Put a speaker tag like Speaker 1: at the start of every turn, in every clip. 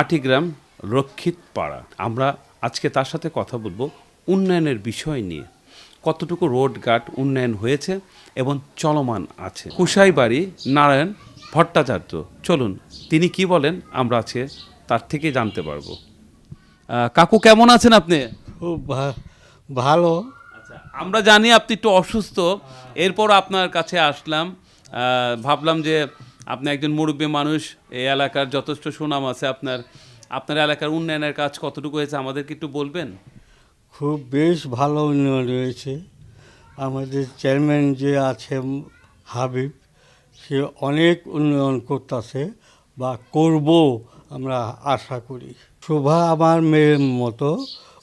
Speaker 1: আটিগ্রাম রক্ষিত পাড়া। আমরা আজকে তার সাথে কথা বলব উন্নয়নের বিষয় নিয়ে। কতটুকু রোড ঘাট উন্নয়ন হয়েছে এবং চলমান আছে। কুশাইবাড়ি নারায়ণ ভট্টাচার্য চলুন তিনি কি বলেন আমরা আজকে তার থেকে জানতে পারব। কাকু কেমন আছেন আপনি?
Speaker 2: খুব ভালো।
Speaker 1: আচ্ছা আমরা জানি আপনি একটু অসুস্থ। এরপর আপনার কাছে আসলাম। ভাবলাম যে আপনি একজন মুরব্বী মানুষ, এই এলাকার যথেষ্ট সুনাম আছে আপনার। আপনার এলাকার উন্নয়নের কাজ কতটুকু হয়েছে, আমাদেরকে একটু বলবেন?
Speaker 2: খুব বেশ ভালো উন্নয়ন রয়েছে আমাদের চেয়ারম্যান যে আছে, হাবিব, সে অনেক উন্নয়ন করতেছে বা করব আমরা আশা করি। শোভা আমার মেয়ের মতো,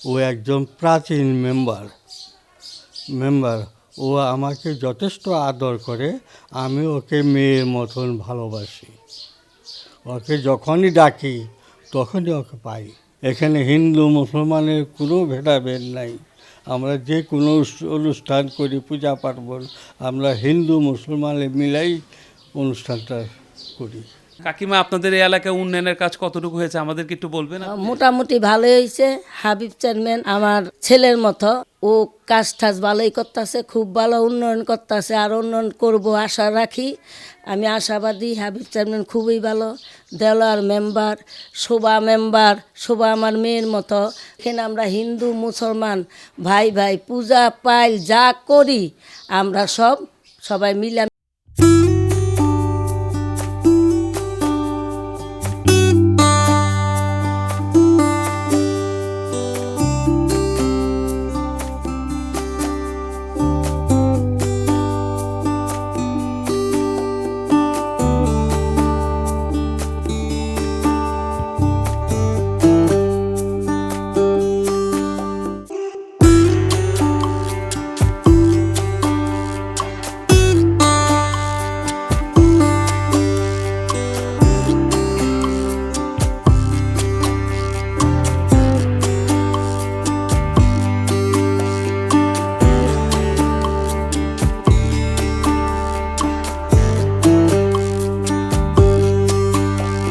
Speaker 2: ও একজন প্রাচীন মেম্বার মেম্বার ও আমাকে যথেষ্ট আদর করে, আমি ওকে মেয়ের মতন ভালোবাসি। ওকে যখনই ডাকি, তখনই ওকে পাই। এখানে হিন্দু, মুসলমানের কোনো ভেদাভেদ নাই। আমরা যে কোনো অনুষ্ঠান করি, পূজা পার্বণ, আমরা হিন্দু মুসলমানে মিলাই অনুষ্ঠানটা করি।
Speaker 1: কাকিমা আপনাদের এই এলাকায় উন্নয়নের কাজ কতটুকু হয়েছে? আমাদেরকে একটু বলবেন
Speaker 3: মোটামুটি ভালোই হয়েছে। হাবিব চেয়ারম্যান আমার ছেলের মতো। ও কাজ টাজ ভালোই করতেছে খুব ভালো উন্নয়ন করতেছে। আর উন্নয়ন করব আশা রাখি। আমি আশাবাদী হাবিব চেয়ারম্যান খুবই ভালো। দেওয়ার মেম্বার শোভা মেম্বার শোভা আমার মেয়ের মতো। এখানে আমরা হিন্দু মুসলমান ভাই ভাই পূজা পাই যা করি আমরা সব সবাই মিলা